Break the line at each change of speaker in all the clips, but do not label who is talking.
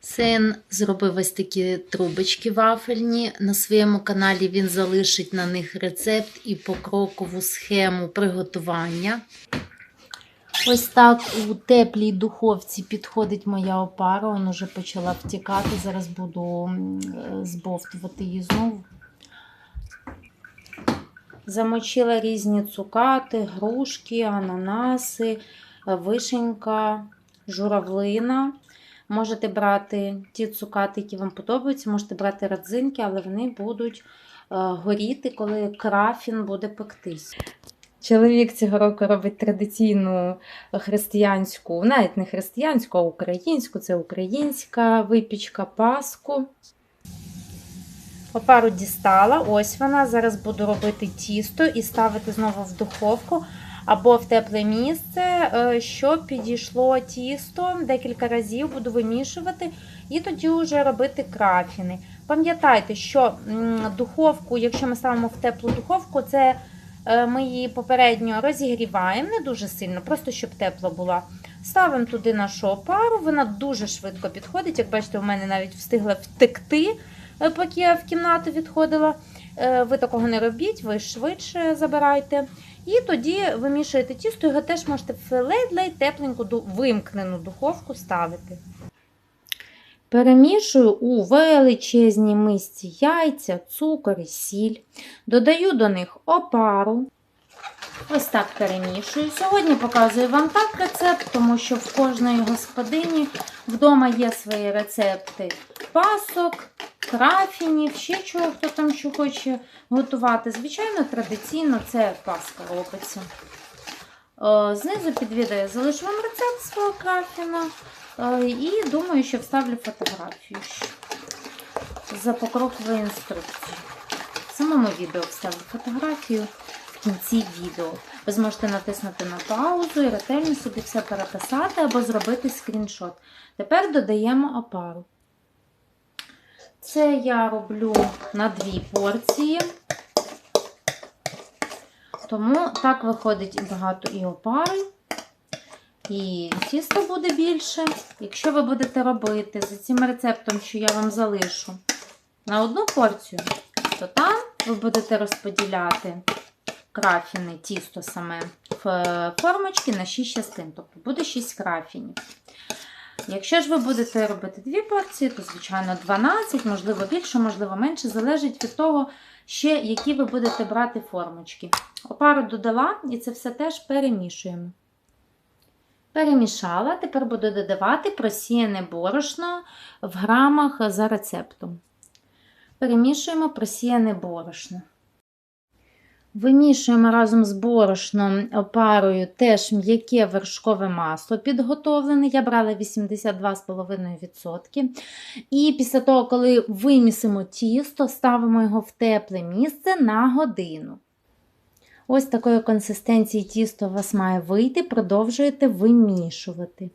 Син зробив ось такі трубочки вафельні. На своєму каналі він залишить на них рецепт і покрокову схему приготування. Ось так у теплій духовці підходить моя опара. Вона вже почала втікати. Зараз буду збовтувати її знову. Замочила різні цукати, грушки, ананаси, вишенька, журавлина. Можете брати ті цукати, які вам подобаються, можете брати родзинки, але вони будуть е, горіти, коли крафін буде пектись. Чоловік цього року робить традиційну християнську, навіть не християнську, а українську. Це українська випічка паску. Опару дістала, ось вона. Зараз буду робити тісто і ставити знову в духовку або в тепле місце, е, щоб підійшло тісто. Декілька разів буду вимішувати і тоді вже робити крафіни. Пам'ятайте, що духовку, якщо ми ставимо в теплу духовку, це е, ми її попередньо розігріваємо, не дуже сильно, просто щоб тепло була. Ставимо туди нашу опару, вона дуже швидко підходить. Як бачите, у мене навіть встигла втекти, е, поки я в кімнату відходила. Ви такого не робіть, ви швидше забирайте. І тоді вимішуєте тісто, його теж можете в ледь-ледь тепленьку вимкнену духовку ставити. Перемішую у величезній мисці яйця, цукор і сіль. Додаю до них опару. Ось так перемішую. Сьогодні показую вам так рецепт, тому що в кожної господині вдома є свої рецепти пасок, крафінів, ще чого, хто там що хоче готувати. Звичайно, традиційно це паска робиться. Е, Знизу під відео залишу вам рецепт свого крафіна. Е, І думаю, що вставлю фотографію за покроковою інструкцією. В самому відео вставлю фотографію в кінці відео. Ви зможете натиснути на паузу і ретельно собі все переписати або зробити скріншот. Тепер додаємо опару. Це я роблю на дві порції. Тому так виходить багато і опари, і тісто буде більше. Якщо ви будете робити за цим рецептом, що я вам залишу, на одну порцію, то там ви будете розподіляти крафіни, тісто саме в е, формочки на 6 частин. Тобто буде 6 крафінів. Якщо ж ви будете робити дві порції, то, звичайно, 12, можливо, більше, можливо, менше, залежить від того, ще які ви будете брати формочки. Опару додала і це все теж перемішуємо. Перемішала, тепер буду додавати просіяне борошно в грамах за рецептом. Перемішуємо просіяне борошно. Вимішуємо разом з борошном опарою теж м'яке вершкове масло підготовлене. Я брала 82,5%. І після того, коли вимісимо тісто, ставимо його в тепле місце на годину. Ось такої консистенції тісто у вас має вийти, продовжуєте вимішувати.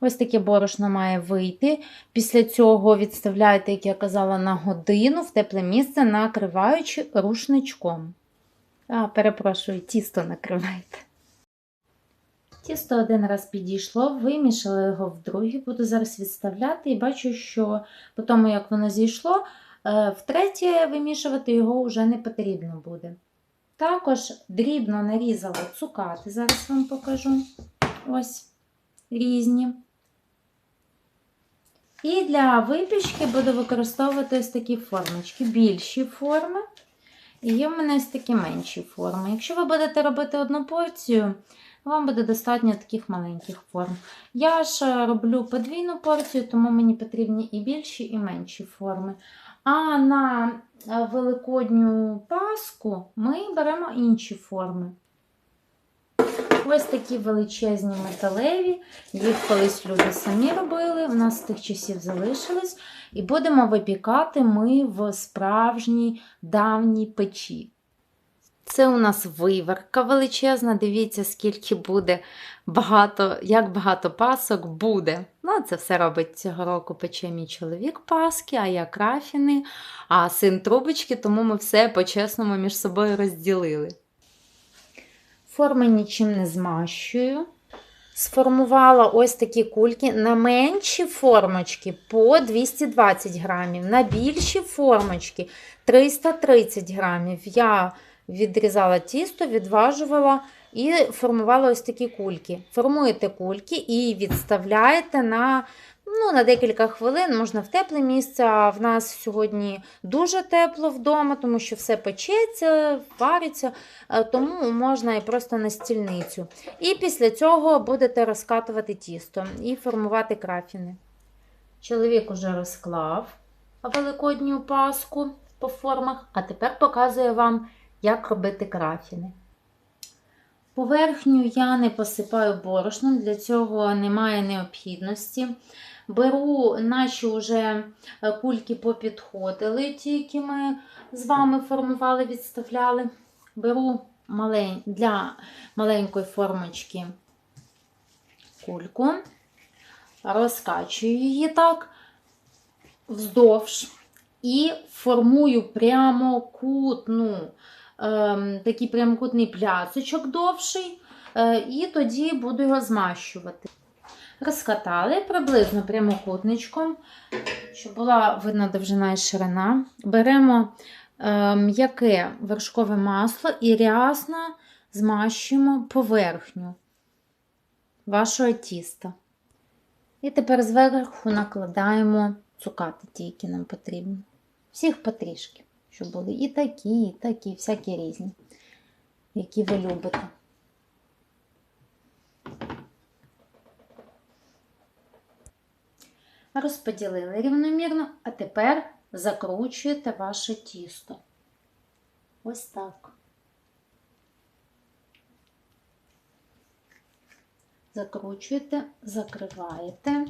Ось таке борошно має вийти. Після цього відставляєте, як я казала, на годину в тепле місце, накриваючи рушничком. А, перепрошую, тісто накривайте. Тісто один раз підійшло, вимішала його вдруге, буду зараз відставляти і бачу, що по тому, як воно зійшло, е, втретє вимішувати його вже не потрібно буде. Також дрібно нарізала цукати, зараз вам покажу. Ось різні. І для випічки буду використовувати ось такі формочки, більші форми. І є в мене ось такі менші форми. Якщо ви будете робити одну порцію, вам буде достатньо таких маленьких форм. Я ж роблю подвійну порцію, тому мені потрібні і більші, і менші форми. А на е, великодню паску ми беремо інші форми. Ось такі величезні металеві. Їх колись люди самі робили, у нас з тих часів залишились. І будемо випікати ми в справжній давній печі. Це у нас виверка величезна. Дивіться, скільки буде багато, як багато пасок буде. Ну, це все робить цього року пече мій чоловік паски, а я крафіни, а син трубочки, тому ми все по-чесному між собою розділили. Форми нічим не змащую. сформувала ось такі кульки на менші формочки по 220 грамів, на більші формочки 330 грамів. Я відрізала тісто, відважувала і формувала ось такі кульки. Формуєте кульки і відставляєте на, ну, на декілька хвилин, можна в тепле місце. А в нас сьогодні дуже тепло вдома, тому що все печеться, вариться, е, тому можна і просто на стільницю. І після цього будете розкатувати тісто і формувати крафіни. Чоловік уже розклав великодню паску по формах, а тепер показує вам, як робити крафіни. Поверхню я не посипаю борошном, для цього немає необхідності. Беру, наші вже кульки попідходили, ті, які ми з вами формували, відставляли. Беру малень... для маленької формочки кульку, розкачую її так вздовж і формую прямокутну ем, такий прямокутний пляцочок довший, е, і тоді буду його змащувати. Розкатали приблизно прямокутничком, щоб була видна довжина і ширина. Беремо е, м'яке вершкове масло і рясно змащуємо поверхню вашого тіста. І тепер зверху накладаємо цукати, ті, які нам потрібні. Всіх потрішки щоб були і такі, і такі, всякі різні, які ви любите. Розподілили рівномірно, а тепер закручуєте ваше тісто. Ось так. Закручуєте, закриваєте.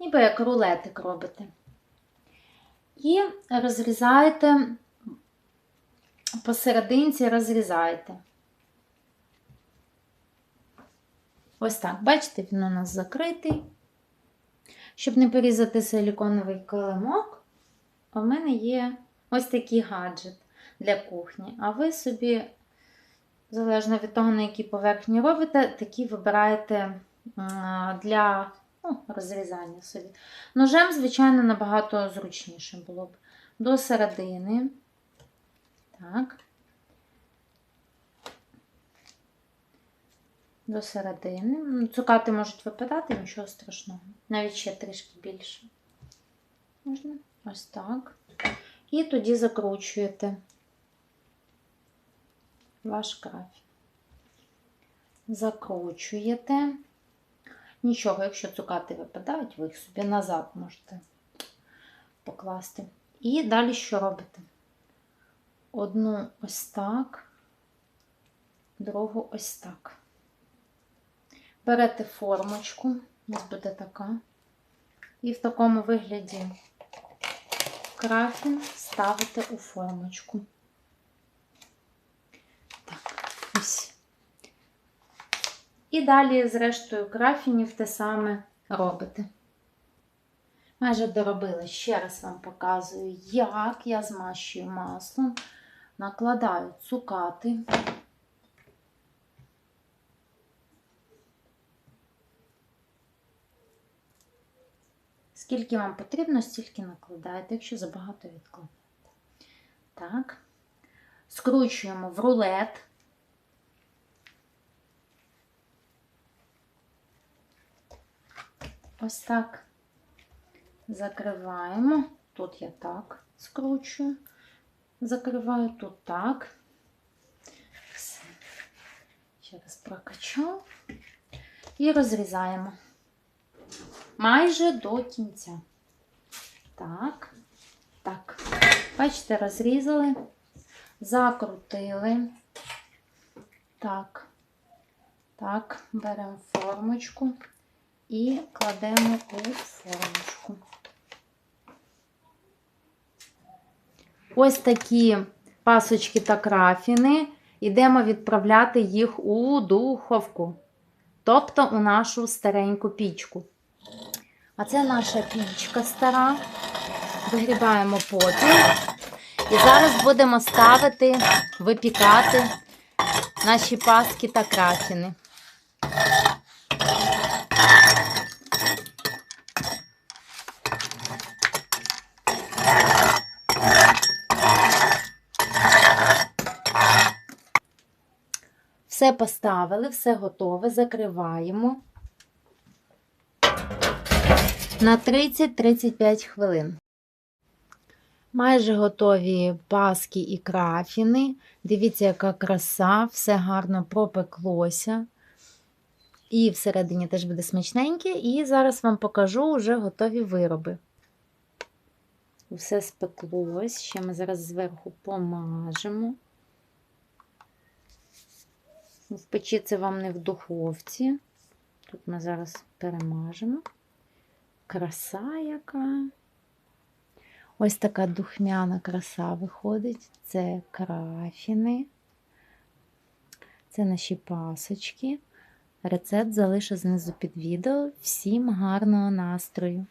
ніби як рулетик робите. І розрізаєте, посерединці розрізаєте. Ось так, бачите, він у нас закритий. Щоб не порізати силіконовий килимок, у мене є ось такий гаджет для кухні. А ви собі, залежно від того, на якій поверхні робите, такі вибираєте для ну, розрізання собі. Ножем, звичайно, набагато зручніше було б. До середини. Так. До середини. Цукати можуть випадати, нічого страшного. Навіть ще трішки більше. Можна? Ось так. І тоді закручуєте ваш крафі. Закручуєте. Нічого, якщо цукати випадають, ви їх собі назад можете покласти. І далі що робите? Одну ось так, другу ось так. Берете формочку, у нас буде така, і в такому вигляді крафін ставите у формочку. Так, ось. І далі, зрештою, крафінів те саме робите. Майже доробила. Ще раз вам показую, як я змащую маслом, накладаю цукати. Скільки вам потрібно, стільки накладаєте, якщо забагато відкладаєте. Так, скручуємо в рулет. Ось так закриваємо. Тут я так скручую, закриваю тут так. Все. Ще раз прокачав і розрізаємо майже до кінця. Так, так. Бачите, розрізали, закрутили. Так, так, беремо формочку і кладемо у формочку. Ось такі пасочки та крафіни. Йдемо відправляти їх у духовку, тобто у нашу стареньку пічку. А це наша пічка стара. Вигрібаємо попіл. І зараз будемо ставити, випікати наші паски та крафіни. Все поставили, все готове, закриваємо на 30-35 хвилин. Майже готові паски і крафіни. Дивіться, яка краса, все гарно пропеклося. І всередині теж буде смачненьке. І зараз вам покажу вже готові вироби. Все спеклось. Ще ми зараз зверху помажемо. В печі це вам не в духовці. Тут ми зараз перемажемо. Краса яка. Ось така духмяна краса виходить. Це крафіни. Це наші пасочки. Рецепт залишу знизу під відео. Всім гарного настрою!